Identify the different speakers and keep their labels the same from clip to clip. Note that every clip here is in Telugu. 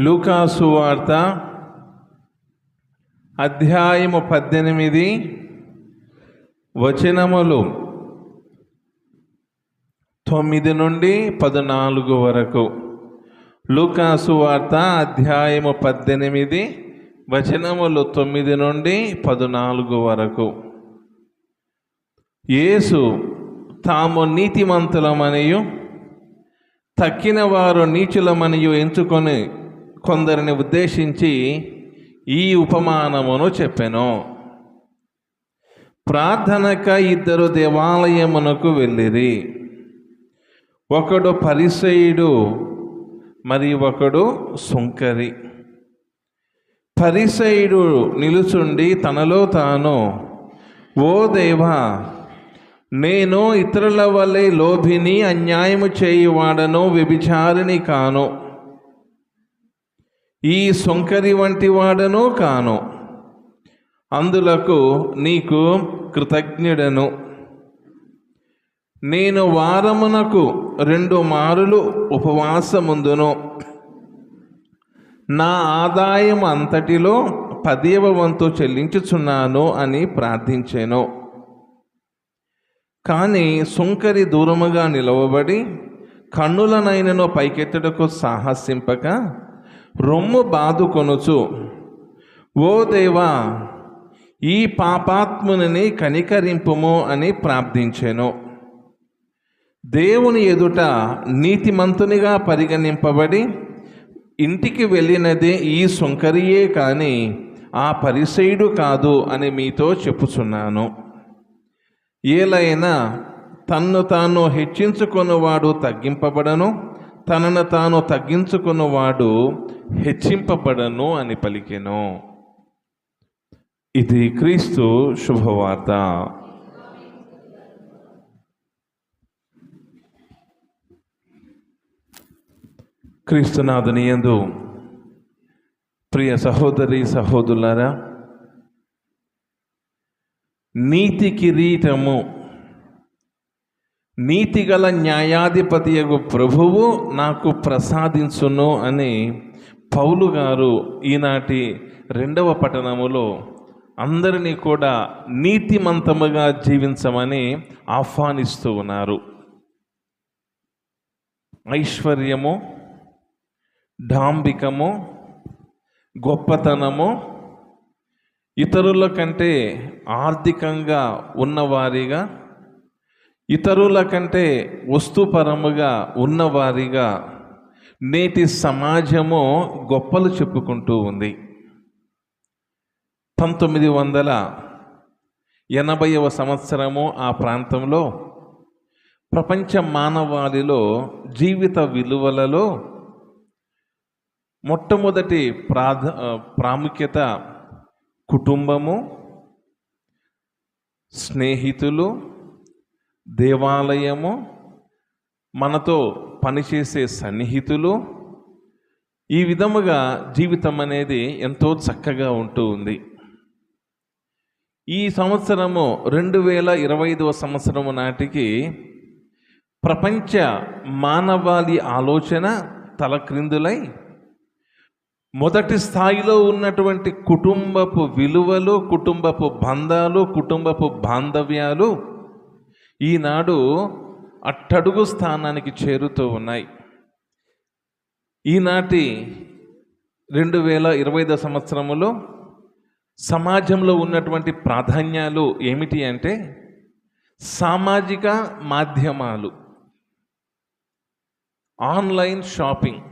Speaker 1: లూకాసు వార్త అధ్యాయము పద్దెనిమిది వచనములు తొమ్మిది నుండి పద్నాలుగు వరకు. లూకాసు వార్త అధ్యాయము పద్దెనిమిది వచనములు తొమ్మిది నుండి పద్నాలుగు వరకు. యేసు తాము నీతిమంతులమనియు తక్కిన వారు నీచులమనియు ఎంచుకొని కొందరిని ఉద్దేశించి ఈ ఉపమానమును చెప్పెను. ప్రార్థనక ఇద్దరు దేవాలయమునకు వెళ్ళిరి. ఒకడు పరిసయుడు మరి ఒకడు సుంకరి. పరిసయుడు నిలుచుండి తనలో తాను ఓ దేవా నేను ఇతరుల వల్లే లోభిని అన్యాయము చేయువాడను వ్యభిచారిని కాను. ఈ సొంకరి వంటి వాడను కాను. అందులకు నీకు కృతజ్ఞుడను. నేను వారమునకు రెండు మారులు ఉపవాసముందును. నా ఆదాయం అంతటిలో పదేవ వంతు చెల్లించుచున్నాను అని ప్రార్థించాను. కానీ సుంకరి దూరముగా నిలవబడి కన్నులనైనను పైకెత్తుటకు సాహసింపక రొమ్ము బాదుకొనుచు. ఓ దేవా ఈ పాపాత్ముని కనికరింపుము అని ప్రార్థించెను. దేవుని ఎదుట నీతిమంతునిగా పరిగణింపబడి ఇంటికి వెళ్ళినదే ఈ సుంకరియే కానీ ఆ పరిసయుడు కాదు అని మీతో చెప్పుచున్నాను. ఏలైనా తన్ను తాను హెచ్చించుకున్నవాడు తగ్గింపబడను. తనను తాను తగ్గించుకున్నవాడు హెచ్చింపబడను అని పలికెను. ఇది క్రీస్తు శుభవార్త. క్రీస్తునాథుని యందు ప్రియ సహోదరి సహోదరులారా నీతి కిరీటము నీతిగల న్యాయాధిపతియగు ప్రభువు నాకు ప్రసాదించును అని పౌలు గారు ఈనాటి రెండవ పట్టణములో అందరినీ కూడా నీతిమంతముగా జీవించమని ఆహ్వానిస్తూ ఉన్నారు. ఐశ్వర్యము డాంబికము గొప్పతనము ఇతరుల కంటే ఆర్థికంగా ఉన్నవారిగా ఇతరుల కంటే వస్తుపరముగా ఉన్నవారిగా నేటి సమాజము గొప్పలు చెప్పుకుంటూ ఉంది. పంతొమ్మిది వందల ఎనభైవ సంవత్సరము ఆ ప్రాంతంలో ప్రపంచ మానవాళిలో జీవిత విలువలలో మొట్టమొదటి ప్రాధ ప్రాముఖ్యత కుటుంబము స్నేహితులు దేవాలయము మనతో పనిచేసే సన్నిహితులు. ఈ విధముగా జీవితం అనేది ఎంతో చక్కగా ఉంటూ ఉంది. ఈ సంవత్సరము రెండు వేల ఇరవై ఐదవ సంవత్సరము నాటికి ప్రపంచ మానవాళి ఆలోచన తలక్రిందులై మొదటి స్థాయిలో ఉన్నటువంటి కుటుంబపు విలువలు కుటుంబపు బంధాలు కుటుంబపు బాంధవ్యాలు ఈనాడు అట్టడుగు స్థానానికి చేరుతూ ఉన్నాయి. ఈనాటి రెండు వేల ఇరవై ఐదో సంవత్సరములో సమాజంలో ఉన్నటువంటి ప్రాధాన్యాలు ఏమిటి అంటే సామాజిక మాధ్యమాలు ఆన్లైన్ షాపింగ్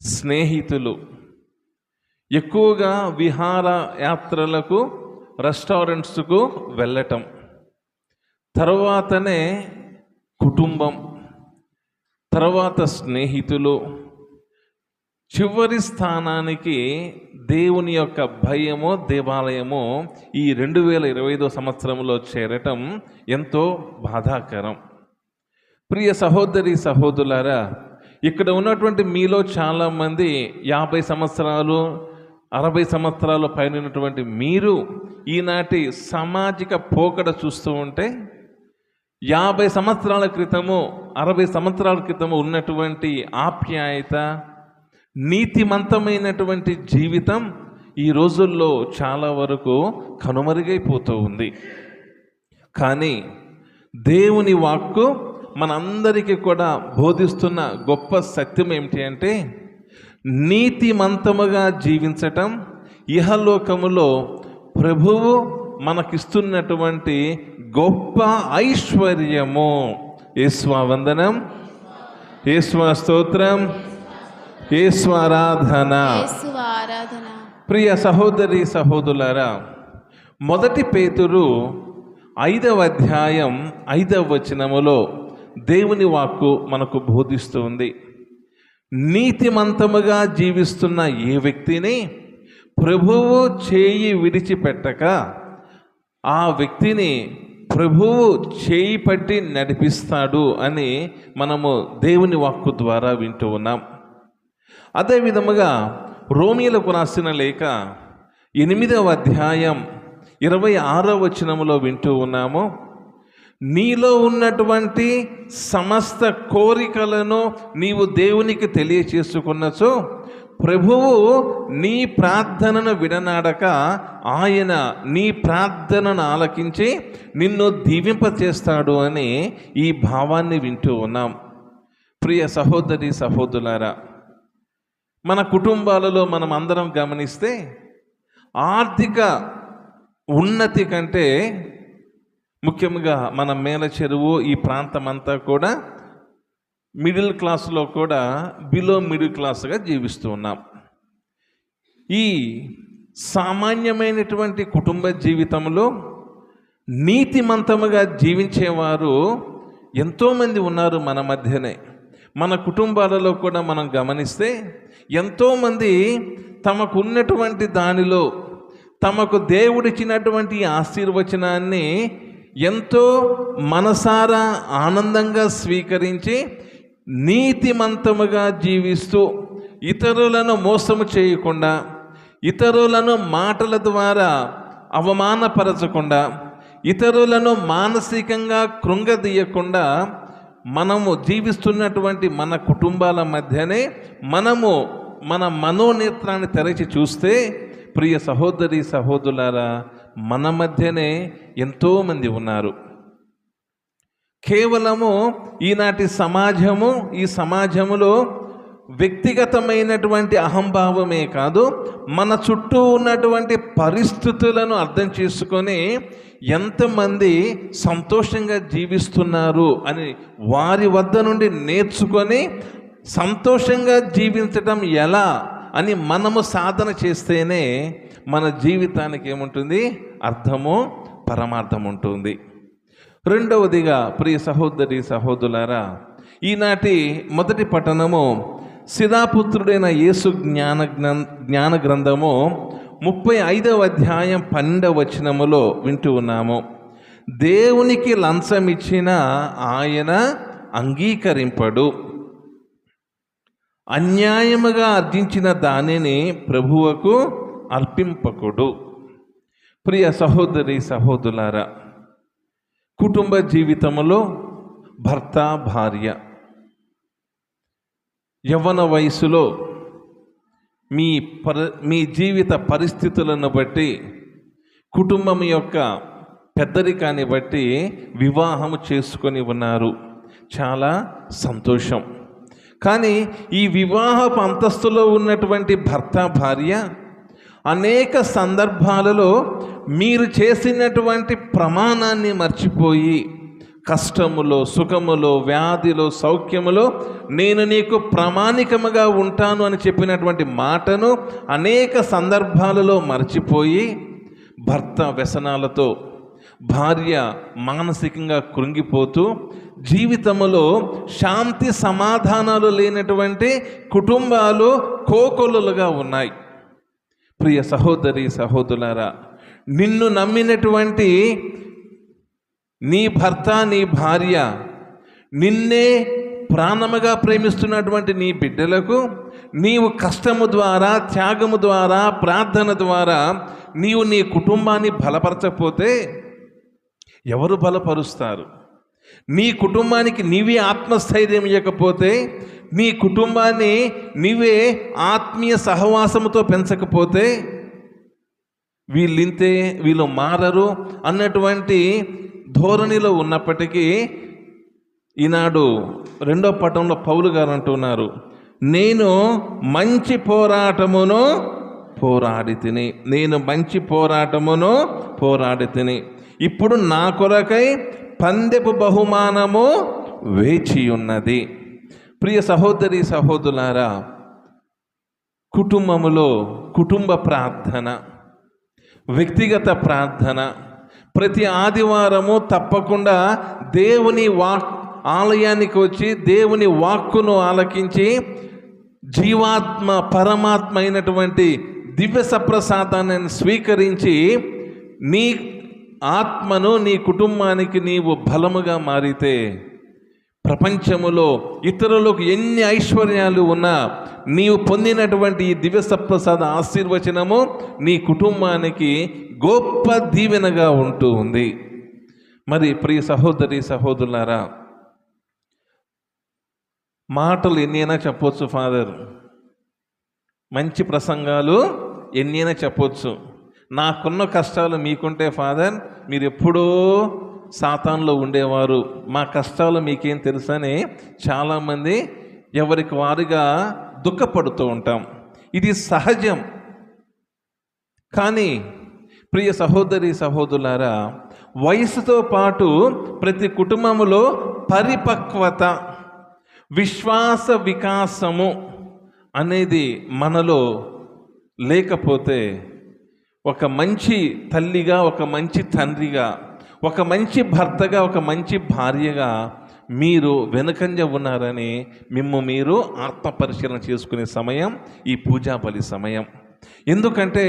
Speaker 1: స్నేహితులు ఎక్కువగా విహార యాత్రలకు రెస్టారెంట్స్కు వెళ్ళటం. తర్వాతనే కుటుంబం తర్వాత స్నేహితులు. చివరి స్థానానికి దేవుని యొక్క భయము దేవాలయము ఈ రెండు వేల ఇరవై ఐదో సంవత్సరంలో చేరటం ఎంతో బాధాకరం. ప్రియ సహోదరి సహోదరులారా ఇక్కడ ఉన్నటువంటి మీలో చాలామంది యాభై సంవత్సరాలు అరవై సంవత్సరాల పైన ఉన్నటువంటి మీరు ఈనాటి సామాజిక పోకడ చూస్తూ ఉంటే యాభై సంవత్సరాల క్రితము అరవై సంవత్సరాల క్రితము ఉన్నటువంటి ఆప్యాయత నీతిమంతమైనటువంటి జీవితం ఈ రోజుల్లో చాలా వరకు కనుమరుగైపోతూ ఉంది. కానీ దేవుని వాక్కు మనందరికీ కూడా బోధిస్తున్న గొప్ప సత్యం ఏమిటి అంటే నీతిమంతముగా జీవించటం ఇహలోకములో ప్రభువు మనకిస్తున్నటువంటి గొప్ప ఐశ్వర్యము. యేస్వా వందనం. యేస్వా స్తోత్రం.
Speaker 2: ఆరాధన.
Speaker 1: ప్రియ సహోదరి సహోదరులారా మొదటి పేతురు ఐదవ అధ్యాయం ఐదవ వచనములో దేవుని వాక్కు మనకు బోధిస్తుంది నీతిమంతముగా జీవిస్తున్న ఏ వ్యక్తిని ప్రభువు చేయి విడిచిపెట్టక ఆ వ్యక్తిని ప్రభువు చేయి పట్టి నడిపిస్తాడు అని మనము దేవుని వాక్కు ద్వారా వింటూ ఉన్నాం. అదే విధముగా రోమిలకు రాసిన లేఖ ఎనిమిదవ అధ్యాయం ఇరవై ఆరో వచనములో వింటూ ఉన్నాము. నీలో ఉన్నటువంటి సమస్త కోరికలను నీవు దేవునికి తెలియచేసుకున్నచో ప్రభువు నీ ప్రార్థనను విడనాడక ఆయన నీ ప్రార్థనను ఆలకించి నిన్ను దీవింపచేస్తాడు అని ఈ భావాన్ని వింటూ ఉన్నాం. ప్రియ సహోదరి సహోదరులారా మన కుటుంబాలలో మనం అందరం గమనిస్తే ఆర్థిక ఉన్నతి కంటే ముఖ్యంగా మన మేల చెరువు ఈ ప్రాంతం అంతా కూడా మిడిల్ క్లాస్లో కూడా బిలో మిడిల్ క్లాస్గా జీవిస్తూ ఉన్నాం. ఈ సామాన్యమైనటువంటి కుటుంబ జీవితంలో నీతిమంతముగా జీవించేవారు ఎంతోమంది ఉన్నారు మన మధ్యనే. మన కుటుంబాలలో కూడా మనం గమనిస్తే ఎంతోమంది తమకు ఉన్నటువంటి దానిలో తమకు దేవుడిచ్చినటువంటి ఆశీర్వచనాన్ని ఎంతో మనసారా ఆనందంగా స్వీకరించి నీతిమంతముగా జీవిస్తూ ఇతరులను మోసము చేయకుండా ఇతరులను మాటల ద్వారా అవమానపరచకుండా ఇతరులను మానసికంగా కృంగదీయకుండా మనము జీవిస్తున్నటువంటి మన కుటుంబాల మధ్యనే మనము మన మనోనేత్రాన్ని తెరచి చూస్తే ప్రియ సహోదరి సహోదరులారా మన మధ్యనే ఎంతోమంది ఉన్నారు. కేవలము ఈనాటి సమాజము ఈ సమాజములో వ్యక్తిగతమైనటువంటి అహంభావమే కాదు మన చుట్టూ ఉన్నటువంటి పరిస్థితులను అర్థం చేసుకొని ఎంతమంది సంతోషంగా జీవిస్తున్నారు అని వారి వద్ద నుండి నేర్చుకొని సంతోషంగా జీవించటం ఎలా అని మనము సాధన చేస్తేనే మన జీవితానికి ఏముంటుంది? అర్థము పరమార్థం ఉంటుంది. రెండవదిగా ప్రియ సహోదరి సహోదరులారా ఈనాటి మొదటి పట్టణము సిదాపుత్రుడైన యేసు జ్ఞాన జ్ఞాన గ్రంథము ముప్పై ఐదవ అధ్యాయం పన్నెండవ వచనములో వింటూ ఉన్నాము. దేవునికి లంచం ఇచ్చిన ఆయన అంగీకరింపడు. అన్యాయముగా అర్జించిన దానిని ప్రభువుకు అర్పింపకుడు. ప్రియ సహోదరి సహోదరులారా కుటుంబ జీవితంలో భర్త భార్య. యవ్వన వయసులో మీ పర మీ జీవిత పరిస్థితులను బట్టి కుటుంబం యొక్క పెద్దరికాన్ని బట్టి వివాహం చేసుకొని ఉన్నారు. చాలా సంతోషం. కానీ ఈ వివాహపు అంతస్తులో ఉన్నటువంటి భర్త భార్య అనేక సందర్భాలలో మీరు చేసినటువంటి ప్రమాణాన్ని మర్చిపోయి కష్టములో సుఖములో వ్యాధిలో సౌఖ్యములో నేను నీకు ప్రామాణికముగా ఉంటాను అని చెప్పినటువంటి మాటను అనేక సందర్భాలలో మర్చిపోయి భర్త వ్యసనాలతో భార్య మానసికంగా కృంగిపోతూ జీవితములో శాంతి సమాధానాలు లేనటువంటి కుటుంబాలు కోకొల్లులుగా ఉన్నాయి. ప్రియ సహోదరి సహోదరులారా నిన్ను నమ్మినటువంటి నీ భర్త నీ భార్య నిన్నే ప్రాణముగా ప్రేమిస్తున్నటువంటి నీ బిడ్డలకు నీవు కష్టము ద్వారా త్యాగము ద్వారా ప్రార్థన ద్వారా నీవు నీ కుటుంబాన్ని బలపరచకపోతే ఎవరు బలపరుస్తారు? నీ కుటుంబానికి నీవే ఆత్మస్థైర్యం ఇవ్వకపోతే నీ కుటుంబాన్ని నీవే ఆత్మీయ సహవాసముతో పెంచకపోతే వీళ్ళింతే వీళ్ళు మారరు అన్నటువంటి ధోరణిలో ఉన్నప్పటికీ ఈనాడు రెండో పటంలో పౌలు గారు అంటున్నారు నేను మంచి పోరాటమును పోరాడి తిని నేను మంచి పోరాటమును పోరాడి తిని ఇప్పుడు నా కొరకై పందెపు బహుమానము వేచి ఉన్నది ప్రియ సహోదరి సహోదరులారా కుటుంబములో కుటుంబ ప్రార్థన వ్యక్తిగత ప్రార్థన. ప్రతి ఆదివారము తప్పకుండా దేవుని వాక్ ఆలయానికి వచ్చి దేవుని వాక్కును ఆలకించి జీవాత్మ పరమాత్మ అయినటువంటి దివ్య సప్రసాదాన్ని స్వీకరించి నీ ఆత్మను నీ కుటుంబానికి నీవు బలముగా మారితే ప్రపంచములో ఇతరులకు ఎన్ని ఐశ్వర్యాలు ఉన్నా నీవు పొందినటువంటి ఈ దివ్య సప్రసాద ఆశీర్వచనము నీ కుటుంబానికి గొప్ప దీవెనగా ఉంటూ ఉంది. మరి ప్రియ సహోదరి సహోదరులారా మాటలు ఎన్నైనా చెప్పొచ్చు ఫాదర్. మంచి ప్రసంగాలు ఎన్నైనా చెప్పొచ్చు. నాకున్న కష్టాలు మీకుంటే ఫాదర్ మీరు ఎప్పుడూ సాతాన్లో ఉండేవారు. మా కష్టాలు మీకేం తెలుసని చాలామంది ఎవరికి వారుగా దుఃఖపడుతూ ఉంటాం. ఇది సహజం. కానీ ప్రియ సహోదరి సహోదరులారా వయసుతో పాటు ప్రతి కుటుంబములో పరిపక్వత విశ్వాస వికాసము అనేది మనలో లేకపోతే ఒక మంచి తల్లిగా ఒక మంచి తండ్రిగా ఒక మంచి భర్తగా ఒక మంచి భార్యగా మీరు వెనుకంజ ఉన్నారని మిమ్ము మీరు ఆత్మ పరిశీలన చేసుకునే సమయం ఈ పూజా బలి సమయం. ఎందుకంటే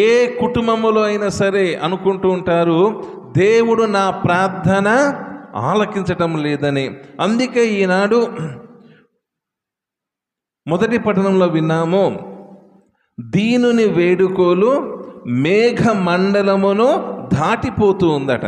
Speaker 1: ఏ కుటుంబములో అయినా సరే అనుకుంటూ ఉంటారు దేవుడు నా ప్రార్థన ఆలకించటం లేదని. అందుకే ఈనాడు మొదటి పట్టణంలో విన్నాము దీనుని వేడుకోలు మేఘ మండలమును దాటిపోతూ ఉందట.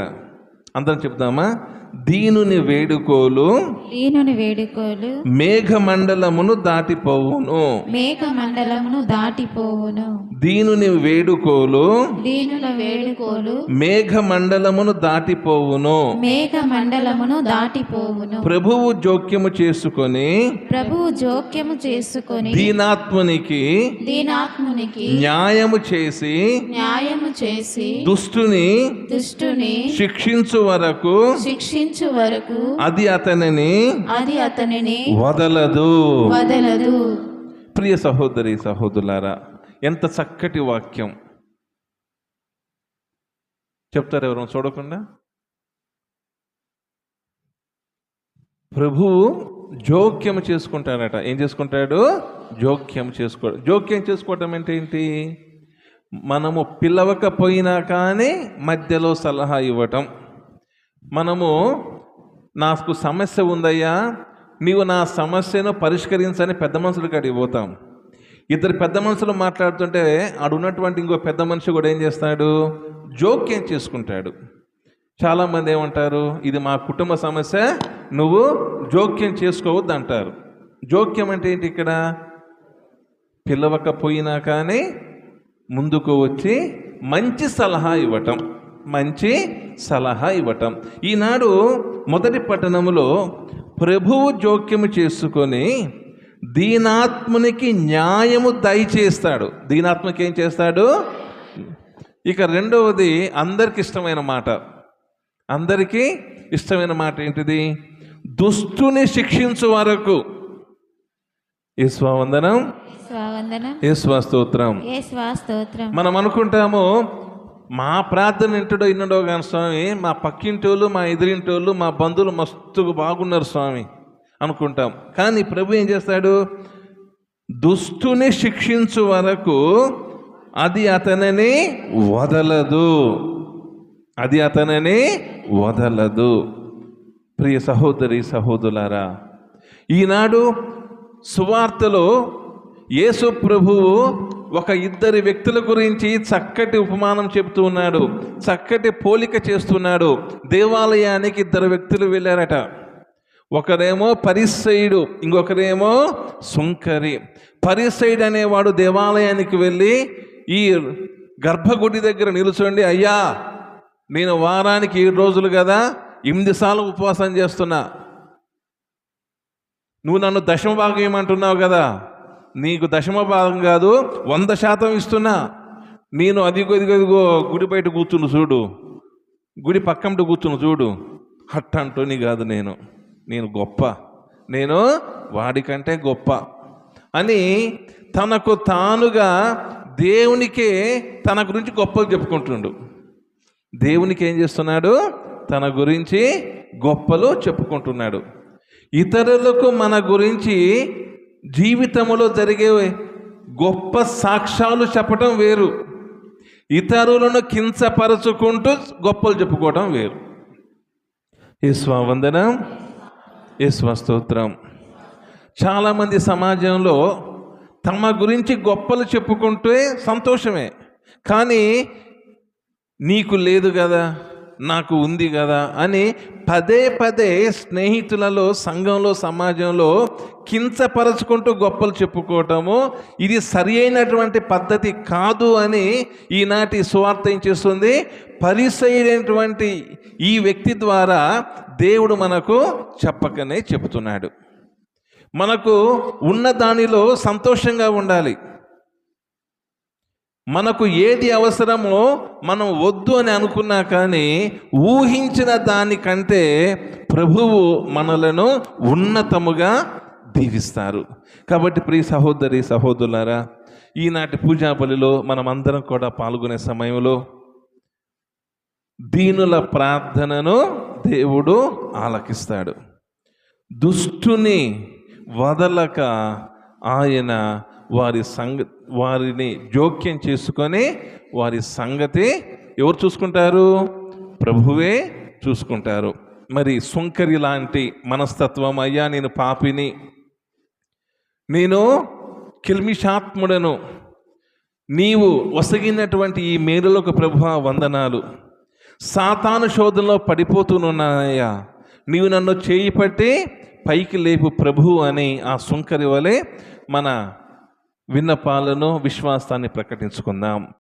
Speaker 1: అందరం చెప్దామా? దీనుని వేడుకోలు.
Speaker 2: దీనుని వేడుకోలు.
Speaker 1: మేఘమండలమును దాటిపోవును.
Speaker 2: మేఘ మండలమును దాటిపోవును.
Speaker 1: దీనుని వేడుకోలు.
Speaker 2: దీనుల వేడుకోలు.
Speaker 1: మేఘమండలమును దాటిపోవును.
Speaker 2: మేఘ మండలమును దాటిపోవును.
Speaker 1: ప్రభువు జోక్యము చేసుకొని.
Speaker 2: ప్రభువు జోక్యము చేసుకొని.
Speaker 1: దీనాత్మునికి.
Speaker 2: దీనాత్మునికి.
Speaker 1: న్యాయము చేసి.
Speaker 2: న్యాయము చేసి.
Speaker 1: దుష్టుని.
Speaker 2: దుష్టుని.
Speaker 1: శిక్షించు వరకు.
Speaker 2: శిక్షించు వరకు
Speaker 1: అది అతనిని
Speaker 2: అది అతనిని
Speaker 1: వదలదు.
Speaker 2: వదలదు.
Speaker 1: ప్రియ సహోదరి సహోదరులారా ఎంత చక్కటి వాక్యం. చెప్తారు ఎవరు చూడకుండా? ప్రభువు జోక్యం చేసుకుంటాడట. ఏం చేసుకుంటాడు? జోక్యం చేసుకో జోక్యం చేసుకోవటం అంటే ఏంటి? మనము పిలవకపోయినా కానీ మధ్యలో సలహా ఇవ్వటం. మనము నాకు సమస్య ఉందయ్యా నీవు నా సమస్యను పరిష్కరించని పెద్ద మనుషుల కాడికి పోతాం. ఇద్దరు పెద్ద మనుషులు మాట్లాడుతుంటే ఆడున్నటువంటి ఇంకో పెద్ద మనిషి కూడా ఏం చేస్తాడు? జోక్యం చేసుకుంటాడు. చాలామంది ఏమంటారు? ఇది మా కుటుంబ సమస్య నువ్వు జోక్యం చేసుకోవద్దు అంటారు జోక్యం అంటే ఏంటి ఇక్కడ? పిలవకపోయినా కానీ ముందుకు వచ్చి మంచి సలహా ఇవ్వటం. మంచి సలహా ఇవ్వటం. ఈనాడు మొదటి పట్టణములో ప్రభువు జోక్యము చేసుకొని దీనాత్మునికి న్యాయము దయచేస్తాడు. దీనాత్మకి ఏం చేస్తాడు? ఇక రెండవది అందరికి ఇష్టమైన మాట. అందరికీ ఇష్టమైన మాట ఏంటిది? దుష్టుని శిక్షించు వరకు. ఈశ్వవందనం
Speaker 2: స్వావందనం ఏ స్వాస్తోత్రం
Speaker 1: మనం అనుకుంటాము మా ప్రార్థన ఇంటడో ఇన్నడో కానీ స్వామి మా పక్కింటి వాళ్ళు మా ఎదురింటోళ్ళు మా బంధువులు మస్తుగా బాగున్నారు స్వామి అనుకుంటాం. కానీ ప్రభు ఏం చేస్తాడు? దుష్టుని శిక్షించు వరకు అది అతనిని వదలదు. అది అతనిని వదలదు. ప్రియ సహోదరి సహోదరులారా ఈనాడు సువార్తలో యేసు ప్రభువు ఒక ఇద్దరి వ్యక్తుల గురించి చక్కటి ఉపమానం చెబుతూ ఉన్నాడు చక్కటి పోలిక చేస్తున్నాడు. దేవాలయానికి ఇద్దరు వ్యక్తులు వెళ్ళారట. ఒకరేమో పరిసైడు ఇంకొకరేమో సుంకరి పరిసైడ్ అనేవాడు దేవాలయానికి వెళ్ళి ఈ గర్భగుడి దగ్గర నిలుచోండి అయ్యా నేను వారానికి ఏడు రోజులు కదా ఎనిమిది సార్లు ఉపవాసం చేస్తున్నా. నువ్వు నన్ను దశమ భాగం ఏమంటున్నావు కదా? నీకు దశమ భాగం కాదు వంద శాతం ఇస్తున్నా. నేను అదిగో ఇదిగో ఇదిగో గుడి బయట కూర్చుని చూడు. గుడి పక్కంట కూర్చుని చూడు. హట్ అంటూని కాదు నేను. నేను గొప్ప. నేను వాడికంటే గొప్ప. అని తనకు తానుగా దేవునికే తన గురించి గొప్పలు చెప్పుకుంటుండు. దేవునికి ఏం చేస్తున్నాడు? తన గురించి గొప్పలు చెప్పుకుంటున్నాడు. ఇతరులకు మన గురించి జీవితంలో జరిగే గొప్ప సాక్ష్యాలు చెప్పటం వేరు. ఇతరులను కించపరుచుకుంటూ గొప్పలు చెప్పుకోవటం వేరు. ఈశ్వ వందనం ఈశ్వ స్తోత్రం చాలామంది సమాజంలో తమ గురించి గొప్పలు చెప్పుకుంటే సంతోషమే. కానీ నీకు లేదు కదా. నాకు ఉంది కదా అని పదే పదే స్నేహితులలో సంఘంలో సమాజంలో కించపరచుకుంటూ గొప్పలు చెప్పుకోవటము ఇది సరి అయినటువంటి పద్ధతి కాదు అని ఈనాటి సువార్త ఏం చేస్తుంది? పరిసైనటువంటి ఈ వ్యక్తి ద్వారా దేవుడు మనకు చెప్పకనే చెబుతున్నాడు. మనకు ఉన్న దానిలో సంతోషంగా ఉండాలి. మనకు ఏది అవసరమో మనం వద్దు అని అనుకున్నా కానీ ఊహించిన దానికంటే ప్రభువు మనలను ఉన్నతముగా దీవిస్తారు. కాబట్టి ప్రియ సహోదరి సహోదరులారా ఈనాటి పూజా బలిలో మనమందరం కూడా పాల్గొనే సమయంలో దీనుల ప్రార్థనను దేవుడు ఆలకిస్తాడు. దుష్టుని వదలక ఆయన వారి సంగ వారిని జోక్యం చేసుకొని వారి సంగతి ఎవరు చూసుకుంటారు? ప్రభువే చూసుకుంటారు. మరి సుంకరి లాంటి మనస్తత్వం అయ్యా నేను పాపిని నేను కిల్మిషాత్ముడను నీవు వసగినటువంటి ఈ మేలులకు ప్రభు వందనాలు. సాతాను శోధనలో పడిపోతున్నానయ్యా నీవు నన్ను చేయి పట్టి పైకి లేపు ప్రభు అని ఆ సుంకరి వలె మన విన్నపాలను విశ్వాసాన్ని ప్రకటించుకుందాం.